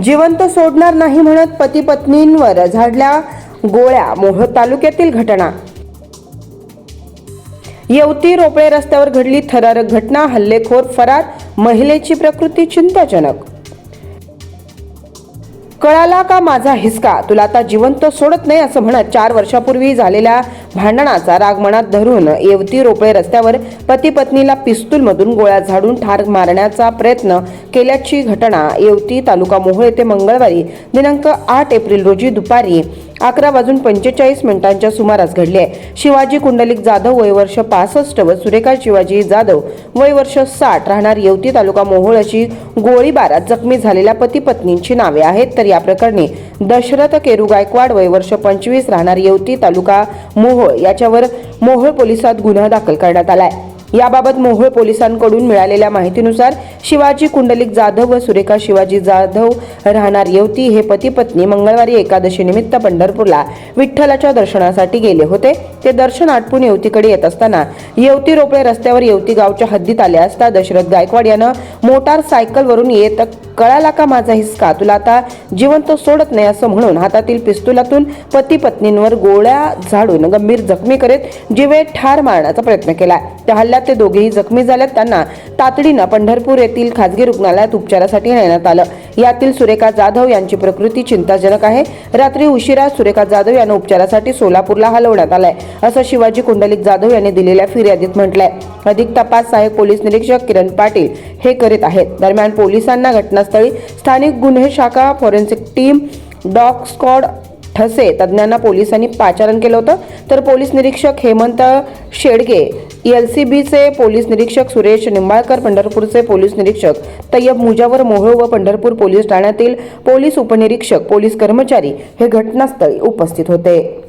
जिवंत सोडणार नाही म्हणत पती पत्नींवर झाडल्या गोळ्या मोहोळ तालुक्यातील घटना. येवती रोपळे रस्त्यावर घडली थरारक घटना हल्लेखोर फरार महिलेची प्रकृती चिंताजनक. कळाला का माझा हिसका? तुला आता जिवंत सोडत नाही असं म्हणत चार वर्षापूर्वी झालेल्या भांडणाचा राग मनात धरून येवती रोपळे रस्त्यावर पती पत्नीला पिस्तूलमधून गोळ्या झाडून ठार मारण्याचा प्रयत्न केल्याची घटना येवती तालुका मोहोळ येथे मंगळवारी दिनांक आठ एप्रिल रोजी दुपारी अकरा वाजून पंचेचाळीस मिनिटांच्या सुमारास घडली आहे. शिवाजी कुंडलिक जाधव वय वर्ष पासष्ट व सुरेखा शिवाजी जाधव वय वर्ष साठ राहणार येवती तालुका मोहोळ अशी गोळीबारात जखमी झालेल्या पती पत्नींची नावे आहेत. तर या प्रकरणी दशरथ केरू गायकवाड वय वर्ष पंचवीस राहणार येवती तालुका मोहोळ याच्यावर मोहोळ पोलिसात गुन्हा दाखल करण्यात आलाय. याबाबत मोहोळ पोलिसांकडून मिळालेल्या माहितीनुसार शिवाजी कुंडलिक जाधव व सुरेखा शिवाजी जाधव राहणार येवती हे पती पत्नी मंगळवारी एकादशी निमित्त पंढरपूरला विठ्ठलाच्या दर्शनासाठी गेले होते. ते दर्शन आटपून येवतीकडे येत असताना येवती रोपळे रस्त्यावर येवती गावच्या हद्दीत आले असता दशरथ गायकवाड यानं मोटार सायकलवरून येत कळाला का माझा हिसका? तुला आता जिवंत सोडत नाही असं म्हणून हातातील पिस्तुलातून पती पत्नींवर गोळ्या झाडून गंभीर जखमी करीत जिवे ठार मारण्याचा प्रयत्न केला. त्या हल्ल्यात ते दोघेही जखमी झाल्यात त्यांना तातडीनं पंढरपूर येथील खासगी रुग्णालयात उपचारासाठी नेण्यात आलं. यातील सुरेखा जाधव यांची प्रकृती चिंताजनक आहे. रात्री उशिरा सुरेखा जाधव यांना उपचारासाठी सोलापूरला हलवण्यात आलंय. असं शिवाजी कुंडलिक जाधव यांनी दिलेल्या फिर्यादीत म्हटलंय. अधिक तपास सहाय्यक पोलीस निरीक्षक किरण पाटील हे करीत आहेत. दरम्यान पोलिसांना घटनास्थळी स्थानिक गुन्हे शाखा फॉरेन्सिक टीम डॉग स्कॉड ठसे तज्ज्ञांना पोलिसांनी पाचारण केलं होतं. तर पोलीस निरीक्षक हेमंत शेडगे एल सी बीचे पोलीस निरीक्षक सुरेश निंबाळकर पंढरपूरचे पोलीस निरीक्षक तय्यब मुजावर मोहोळ व पंढरपूर पोलीस ठाण्यातील पोलीस उपनिरीक्षक पोलीस कर्मचारी हे घटनास्थळी उपस्थित होते.